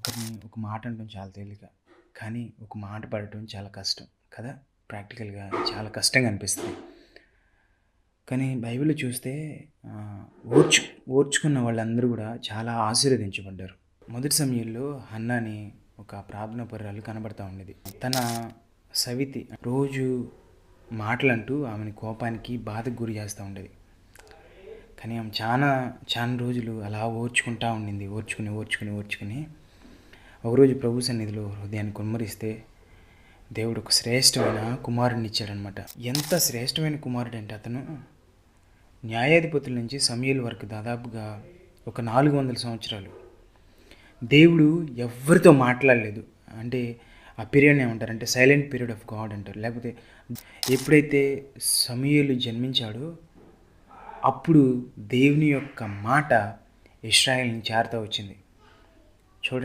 ఒకరిని ఒక మాట అనడం చాలా తేలిక. కానీ ఒక మాట పడటం చాలా కష్టం కదా? ప్రాక్టికల్గా చాలా కష్టంగా అనిపిస్తుంది. కానీ బైబిల్ చూస్తే ఓర్చు ఓర్చుకున్న వాళ్ళందరూ కూడా చాలా ఆశీర్వదించబడ్డారు. మొదటి సమయంలో హన్నాని ఒక ప్రార్థన పర్రాలు కనబడతా ఉండేది. తన సవితి రోజు మాటలంటూ ఆమెని కోపానికి బాధకు గురి చేస్తూ ఉండేది. కానీ ఆమె చాలా చాలా రోజులు అలా ఓర్చుకుంటా ఉండింది. ఓర్చుకుని ఓర్చుకుని ఓర్చుకుని ఒకరోజు ప్రభు సన్నిధిలో హృదయాన్ని కుమ్మరిస్తే దేవుడు ఒక శ్రేష్టమైన కుమారుడిని ఇచ్చాడనమాట ఎంత శ్రేష్టమైన కుమారుడు అంటే అతను న్యాయాధిపతుల నుంచి సమయల వరకు దాదాపుగా ఒక నాలుగు వందల సంవత్సరాలు. దేవుడు ఎవరితో మాట్లాడలేదు. అంటే ఆ పీరియడ్ ఏమంటారంటే సైలెంట్ పీరియడ్ ఆఫ్ గాడ్ అంటారు. లేకపోతే ఎప్పుడైతే సమయలు జన్మించాడో అప్పుడు దేవుని యొక్క మాట ఇస్రాయల్ని చేరుతా వచ్చింది. చూడండి.